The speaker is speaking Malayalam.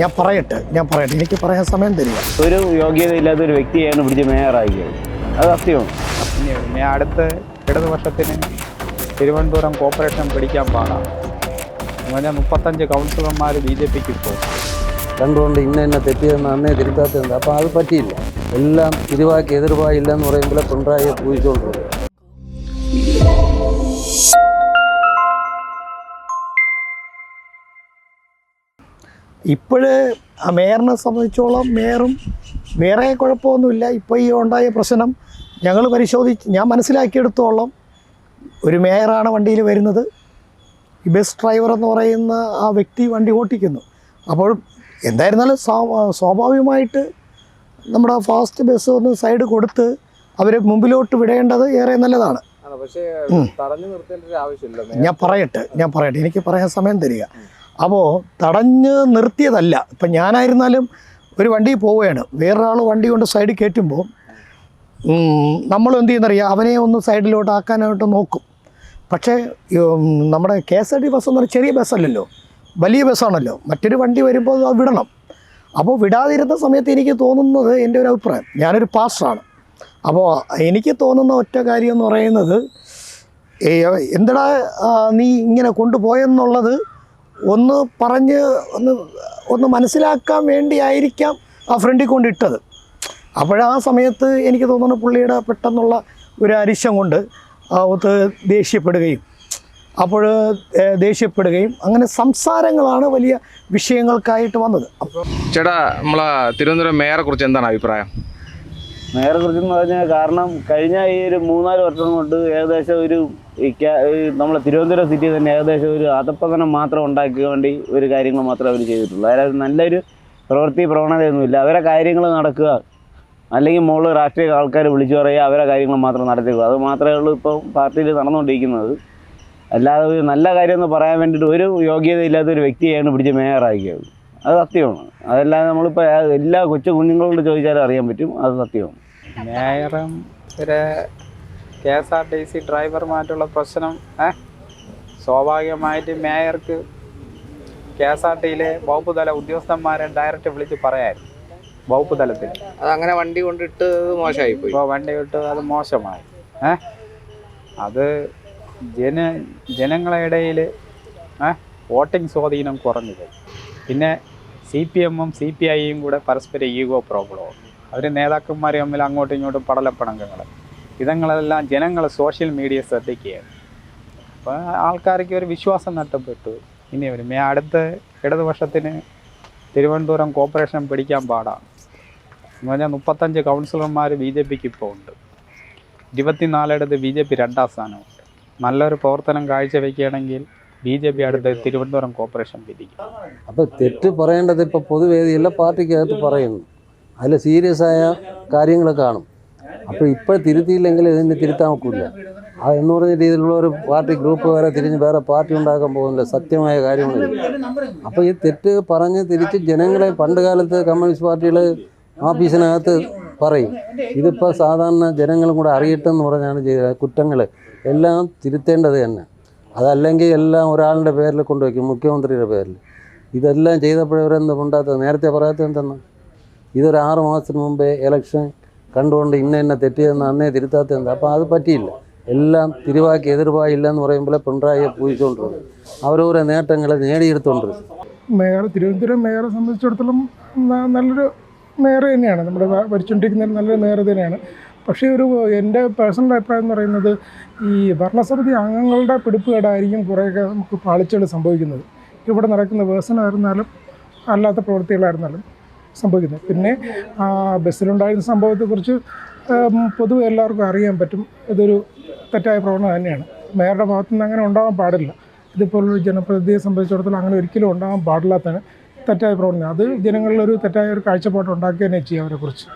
ഞാൻ പറയട്ടെ ഞാൻ പറയട്ടെ. എനിക്ക് പറയാൻ സമയം തരിക ഒരു യോഗ്യതയില്ലാത്ത ഒരു വ്യക്തിയാണ് പിടിച്ച് മേയറാക്കിയത് അത് സത്യമാണ് പിന്നെ അടുത്ത അടുത്ത ഇടതുപക്ഷത്തിന് തിരുവനന്തപുരം കോർപ്പറേഷൻ പിടിക്കാൻ പാടാം. അങ്ങനെ മുപ്പത്തഞ്ച് കൗൺസിലർമാർ ബി ജെ പിക്ക് ഇപ്പോൾ കണ്ടുകൊണ്ട് ഇന്ന ഇന്ന തെറ്റിയെന്ന് അന്നേ തിരുത്താത്തത് അപ്പം അത് പറ്റിയില്ല. എല്ലാം തിരുവാക്കി എതിർവായില്ല എന്ന് പറയുമ്പോൾ പിണറായിയെ പൂജിച്ചുകൊണ്ടിരുന്നത് ഇപ്പോഴ് ആ മേയറിനെ സംബന്ധിച്ചോളം മേയറും വേറെ കുഴപ്പമൊന്നുമില്ല. ഇപ്പോൾ ഈ ഉണ്ടായ പ്രശ്നം ഞങ്ങൾ പരിശോധിച്ച് ഞാൻ മനസ്സിലാക്കിയെടുത്തോളം ഒരു മേയറാണ് വണ്ടിയിൽ വരുന്നത്. ഈ ബസ് ഡ്രൈവർ എന്ന് പറയുന്ന ആ വ്യക്തി വണ്ടി ഓട്ടിക്കുന്നു. അപ്പോൾ എന്തായിരുന്നാലും സ്വാഭാവികമായിട്ട് നമ്മുടെ ഫാസ്റ്റ് ബസ് ഒന്ന് സൈഡ് കൊടുത്ത് അവരെ മുമ്പിലോട്ട് വിടേണ്ടത് ഏറെ നല്ലതാണ്. ഞാൻ പറയട്ടെ ഞാൻ പറയട്ടെ. എനിക്ക് പറയാൻ സമയം തരിക. അപ്പോൾ തടഞ്ഞ് നിർത്തിയതല്ല. ഇപ്പം ഞാനായിരുന്നാലും ഒരു വണ്ടി പോവുകയാണ്. വേറൊരാൾ വണ്ടി കൊണ്ട് സൈഡിൽ കയറ്റുമ്പോൾ നമ്മൾ എന്ത് ചെയ്യുന്നറിയാം? അവനെ ഒന്ന് സൈഡിലോട്ട് ആക്കാനായിട്ട് നോക്കും. പക്ഷേ നമ്മുടെ K S R T bus എന്ന് പറഞ്ഞാൽ ചെറിയ ബസ്സല്ലല്ലോ? വലിയ ബസ്സാണല്ലോ? മറ്റൊരു വണ്ടി വരുമ്പോൾ അത് വിടണം. അപ്പോൾ വിടാതിരുന്ന സമയത്ത് എനിക്ക് തോന്നുന്നത് എന്റെ ഒരു അഭിപ്രായം. ഞാനൊരു പാസ്റ്ററാണ്. അപ്പോൾ എനിക്ക് തോന്നുന്ന ഒറ്റ കാര്യം എന്ന് പറയുന്നത് എന്തടാ നീ ഇങ്ങനെ കൊണ്ടുപോയെന്നുള്ളത് ഒന്ന് പറഞ്ഞ് ഒന്ന് ഒന്ന് മനസ്സിലാക്കാൻ വേണ്ടിയായിരിക്കാം ആ ഫ്രണ്ടിൽ കൊണ്ടിട്ടത് അപ്പോഴാ സമയത്ത് എനിക്ക് തോന്നുന്നു പുള്ളിയുടെ പെട്ടെന്നുള്ള ഒരു അരിശം കൊണ്ട് ഒത്ത് ദേഷ്യപ്പെടുകയും അപ്പോൾ ദേഷ്യപ്പെടുകയും അങ്ങനെ സംസാരങ്ങളാണ് വലിയ വിഷയങ്ങൾക്കായിട്ട് വന്നത്. ചേട്ടാ നമ്മളെ തിരുവനന്തപുരം മേയറെ കുറിച്ച് എന്താണ് അഭിപ്രായം? മേയറെ കുറിച്ചെന്ന് പറഞ്ഞാൽ കാരണം കഴിഞ്ഞ ഈ ഒരു മൂന്നാൽ വർഷം കൊണ്ട് ഏകദേശം ഒരു നമ്മളെ തിരുവനന്തപുരം സിറ്റി തന്നെ ഏകദേശം ഒരു അധപ്പതനം മാത്രം ഉണ്ടാക്കിയ വേണ്ടി ഒരു കാര്യങ്ങൾ മാത്രം അവർ ചെയ്തിട്ടുള്ളൂ. അതായത് നല്ലൊരു പ്രവൃത്തി പ്രവണതയൊന്നുമില്ല. അവരെ കാര്യങ്ങൾ നടക്കുക. അല്ലെങ്കിൽ മുകളിൽ രാഷ്ട്രീയ ആൾക്കാർ വിളിച്ചു പറയുക അവരെ കാര്യങ്ങൾ മാത്രം നടത്തിക്കുക അത് മാത്രമേ ഉള്ളൂ ഇപ്പം പാർട്ടിയിൽ നടന്നുകൊണ്ടിരിക്കുന്നത്. അല്ലാതെ ഒരു നല്ല കാര്യം എന്ന് പറയാൻ വേണ്ടിയിട്ട് ഒരു യോഗ്യതയില്ലാത്ത ഒരു വ്യക്തിയാണ് പിടിച്ച് മേയറാക്കിയത്. അത് സത്യമാണ്. അതല്ലാതെ നമ്മളിപ്പോൾ എല്ലാ കൊച്ചു കുഞ്ഞുങ്ങളോട് ചോദിച്ചാലും അറിയാൻ പറ്റും. അത് സത്യമാണ്. മേയറും ഒരു K S R T C ഡ്രൈവർമായിട്ടുള്ള പ്രശ്നം സ്വാഭാവികമായിട്ട് മേയർക്ക് കെ എസ് ആർ ടിയിലെ വകുപ്പ് തല ഉദ്യോഗസ്ഥന്മാരെ ഡയറക്റ്റ് വിളിച്ച് പറയായിരുന്നു. വകുപ്പ് തലത്തിൽ. അതങ്ങനെ വണ്ടി കൊണ്ടിട്ട് മോശമായി പോയി. ഇപ്പോൾ വണ്ടി വിട്ട് അത് മോശമായി ഏ? അത് ജന ജനങ്ങളെ ഇടയിൽ വോട്ടിംഗ് സ്വാധീനം കുറഞ്ഞു പോയി. പിന്നെ സി പി എമ്മും സി പി ഐയും കൂടെ പരസ്പര ഈഗോ പ്രോബ്ലവും അവർ നേതാക്കന്മാർ തമ്മിൽ അങ്ങോട്ടും ഇങ്ങോട്ടും പടലപ്പണക്കങ്ങൾ ഇതങ്ങളെല്ലാം ജനങ്ങൾ സോഷ്യൽ മീഡിയ ശ്രദ്ധിക്കുകയാണ് അപ്പോൾ ആൾക്കാർക്ക് ഒരു വിശ്വാസം നഷ്ടപ്പെട്ടു. ഇനി വരും അടുത്ത ഇടതുപക്ഷത്തിന് തിരുവനന്തപുരം കോർപ്പറേഷൻ പിടിക്കാൻ പാടാണ് എന്ന് പറഞ്ഞാൽ മുപ്പത്തഞ്ച് കൗൺസിലർമാർ ബി ജെ പിക്ക് ഇപ്പോൾ ഉണ്ട്. ഇരുപത്തിനാലിടത്ത് ബി ജെ പി രണ്ടാം സ്ഥാനമുണ്ട്. നല്ലൊരു പ്രവർത്തനം കാഴ്ചവെക്കുകയാണെങ്കിൽ ബി ജെ പി അടുത്ത് തിരുവനന്തപുരം കോർപ്പറേഷൻ വിധിക്കും അപ്പോൾ തെറ്റ് പറയേണ്ടത് ഇപ്പോൾ പൊതുവേദിയല്ല പാർട്ടിക്കകത്ത് പറയുന്നു. അതിൽ സീരിയസ് ആയ കാര്യങ്ങൾ കാണും. അപ്പോൾ ഇപ്പോൾ തിരുത്തിയില്ലെങ്കിൽ ഇതിനെ തിരുത്താൻ ഒക്കില്ല ആ എന്ന് പറഞ്ഞ രീതിയിലുള്ള ഒരു പാർട്ടി ഗ്രൂപ്പ് വേറെ തിരിഞ്ഞ് വേറെ പാർട്ടി ഉണ്ടാക്കാൻ പോകുന്നില്ല. സത്യമായ കാര്യങ്ങളില്ല അപ്പോൾ ഈ തെറ്റ് പറഞ്ഞ് തിരിച്ച് ജനങ്ങളെ പണ്ട് കാലത്ത് കമ്മ്യൂണിസ്റ്റ് പാർട്ടികൾ ഓഫീസിനകത്ത് പറയും. ഇതിപ്പോൾ സാധാരണ ജനങ്ങളും കൂടെ അറിയട്ടെന്ന് പറഞ്ഞാണ് ചെയ്തത്. കുറ്റങ്ങൾ എല്ലാം തിരുത്തേണ്ടത് തന്നെ. അതല്ലെങ്കിൽ എല്ലാം ഒരാളുടെ പേരിൽ കൊണ്ടുവയ്ക്കും മുഖ്യമന്ത്രിയുടെ പേരിൽ ഇതെല്ലാം ചെയ്തപ്പോഴവരെന്ത് ഉണ്ടാത്തത് നേരത്തെ പറയാത്തത് എന്തെന്ന്? ഇതൊരു ആറ് മാസത്തിന് മുമ്പേ ഇലക്ഷൻ കണ്ടുകൊണ്ട് ഇന്ന എന്നെ തെറ്റിയെന്ന് അന്നേ തിരുത്താത്തത് എന്താ അപ്പോൾ അത് പറ്റിയില്ല. എല്ലാം തിരുവാക്കി എതിർവായി ഇല്ലെന്ന് പറയുമ്പോൾ പിണറായിയെ പൂജിച്ചുകൊണ്ടിരുന്നു അവരോരോ നേട്ടങ്ങൾ നേടിയെടുത്തുകൊണ്ടിരുന്നു മേയർ തിരുവനന്തപുരം മേയറെ സംബന്ധിച്ചിടത്തോളം നല്ലൊരു മേയർ തന്നെയാണ്. നമ്മുടെ ഭരിച്ചുകൊണ്ടിരിക്കുന്ന നല്ലൊരു മേയർ തന്നെയാണ്. പക്ഷേ ഒരു എന്റെ പേഴ്സണൽ അഭിപ്രായം എന്ന് പറയുന്നത് ഈ ഭരണസമിതി അംഗങ്ങളുടെ പിടിപ്പുകേടായിരിക്കും കുറേയൊക്കെ നമുക്ക് പാളിച്ചകൾ സംഭവിക്കുന്നത്. ഇവിടെ നടക്കുന്ന വേഴ്സണായിരുന്നാലും അല്ലാത്ത പ്രവൃത്തികളായിരുന്നാലും സംഭവിക്കുന്നത്. പിന്നെ ആ ബസ്സിലുണ്ടായിരുന്ന സംഭവത്തെക്കുറിച്ച് പൊതുവെ എല്ലാവർക്കും അറിയാൻ പറ്റും. ഇതൊരു തെറ്റായ പ്രവണത തന്നെയാണ്. മേയറുടെ ഭാഗത്തുനിന്ന് അങ്ങനെ ഉണ്ടാകാൻ പാടില്ല. ഇതുപോലുള്ള ജനപ്രതിനിധിയെ സംബന്ധിച്ചിടത്തോളം അങ്ങനെ ഒരിക്കലും ഉണ്ടാകാൻ പാടില്ലാത്തതാണ് തെറ്റായ പ്രവണത. അത് ജനങ്ങളിലൊരു തെറ്റായ ഒരു കാഴ്ചപ്പാട് ഉണ്ടാക്കുക തന്നെ ചെയ്യും അവരെക്കുറിച്ച്.